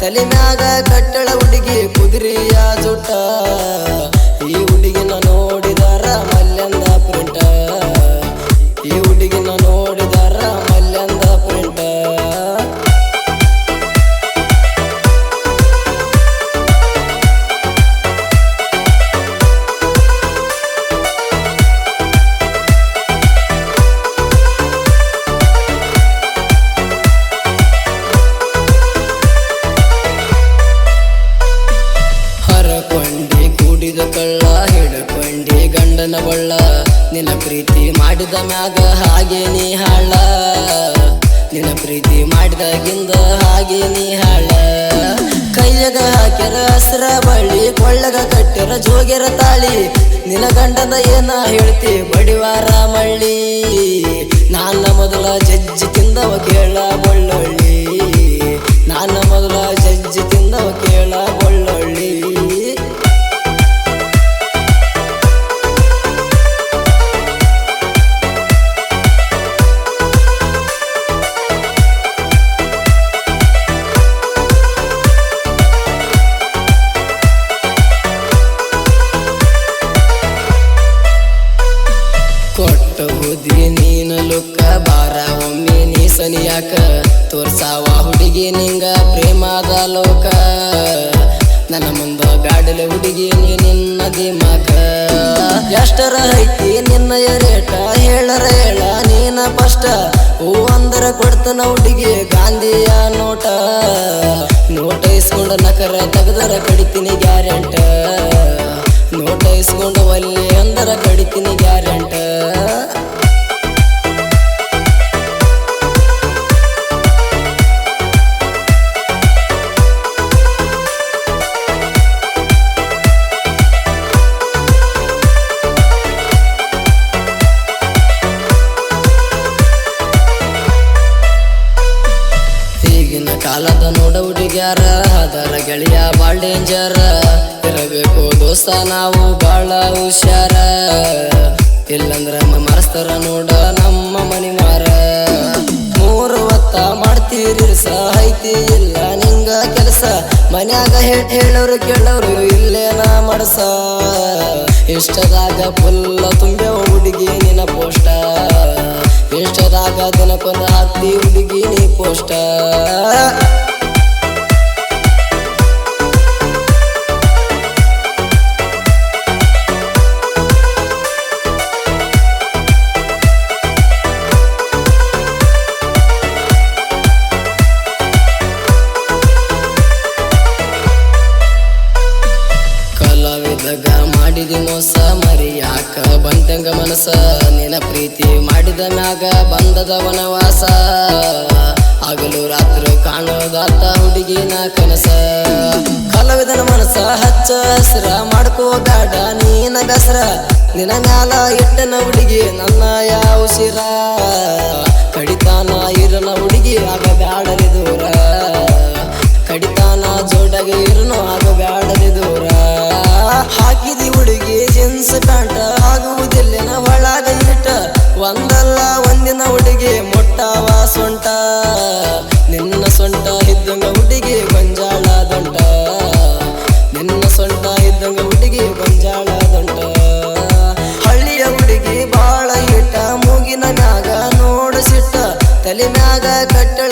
ತಲೆ ಮ್ಯಾಗ ಕಟ್ಟಳ ಹುಡುಗಿ ಕುದುರೆಯ ಜುಟ್ಟ. ಈ ಹುಡುಗಿನ ನೋಡಿದಾರ ಮಲ್ಯಂದ ಪ್ರಿಂಟ. ಈ ಹುಡುಗಿನ ನೋಡಿದಾರ ಮಲ್ಯಂದ ಪ್ರೀತಿ ಮಾಡಿದ ಮ್ಯಾಗ ಹಾಗೆ ನೀ ಹಾಳ. ನಿನ್ನ ಪ್ರೀತಿ ಮಾಡಿದಾಗಿಂದ ಹಾಗೆ ನೀ ಹಾಳ. ಕೈಯಾಗ ಹಾಕ್ಯಾರ ಹಸ್ರ ಬಳ್ಳಿ, ಕೊಳ್ಳಗ ಕಟ್ಟ್ಯಾರ ಜೋಗ್ಯರ ತಾಳಿ. ನಿನ್ನ ಗಂಡನ ಏನ ಹೇಳ್ತಿ ಬಡಿವಾರ ಮಳ್ಳಿ. ನಾನ ಮೊದಲ ಜಜ್ಜಿ ತಿಂದವ ಕೇಳ ನೀನು ಲುಕ್ಕ ಬಾರ, ಒಮ್ಮೆ ನೀ ಸನಿಯಾಕ ತೋರ್ಸಾವ ಹುಡುಗಿ ನಿಂಗ ಪ್ರೇಮದ ಲೋಕ. ನನ್ನ ಮುಂದ ಗಾಡಲೆ ಹುಡುಗಿ ನೀ ನಿನ್ನ ದಿಮಾಕ. ಎಷ್ಟರ ಐತಿ ನಿನ್ನ ರೇಟ ಹೇಳರ ಹೇಳ, ನೀನ ಫಸ್ಟ್ ಹೂ ಅಂದರ ಕೊಡ್ತನ ಹುಡುಗಿ ಗಾಂಧಿಯ ನೋಟ. ನೋಟ ಇಸ್ಕೊಂಡ ನಕರ ತೆಗೆದರ ಕಡಿತೀನಿ ಗ್ಯಾರಂಟ. ನೋಟ ಇಸ್ಕೊಂಡು ಒಲ್ಲೆ ಅಂದರ ಕಡಿತೀನಿ ಗ್ಯಾರಂಟ. ಕಾಲದ ನೋಡ ಹುಡುಗ್ಯಾರ, ಅದರ ಗೆಳೆಯ ಬಾಳ್ ಡೇಂಜರ್ ಇರಬೇಕು ದೋಸ್ತ ನಾವು ಬಾಳ ಹುಷಾರ. ಇಲ್ಲಂದ್ರ ಮರಸ್ತರ ನೋಡ ನಮ್ಮ ಮನಿ ಮಾರ. ಮೂರು ಹೊತ್ತ ಮಾಡ್ತೀರಿ ಐತಿ ಇಲ್ಲ ನಿಂಗ ಕೆಲಸ. ಮನ್ಯಾಗ ಹೇಳ್ ಹೇಳೋರು ಕೇಳೋರು ಇಲ್ಲೇನ ಮಾಡಸ. ಇಷ್ಟದಾಗ ಫುಲ್ಲ ತುಂಬ ಹುಡುಗಿ ನಿನ್ನ ಪೋಷ್ಟ ಇಷ್ಟದಾಗ ದಿನಕ್ಕೊಂದು ಹಾಕ್ತಿ ಹುಡುಗಿ ನೀ ಮರಿ ಬಂತಂಗ ಮನಸ ನಿನ ಪ್ರೀತಿ ಮಾಡಿದ ಮ್ಯಾಗ ಬಂದದ ವನವಾಸ. ಹಗಲು ರಾತ್ರಿ ಕಾಣೋದಾತ ಹುಡುಗಿನ ಕನಸ. ಕಲಾವಿದನ ಮನಸ ಹಚ್ಚ, ಹಸ್ರ ಮಾಡ್ಕೋ ಗಾಡ ನೀನ ಗಸ್ರ ನಿನ ಮ್ಯಾಲ ಇಟ್ಟನ ಹುಡುಗಿ ನನ್ನ ಯಾವ ಶಿರ ತಲೆ ಮ್ಯಾಗ ಕಟ್ಟಳ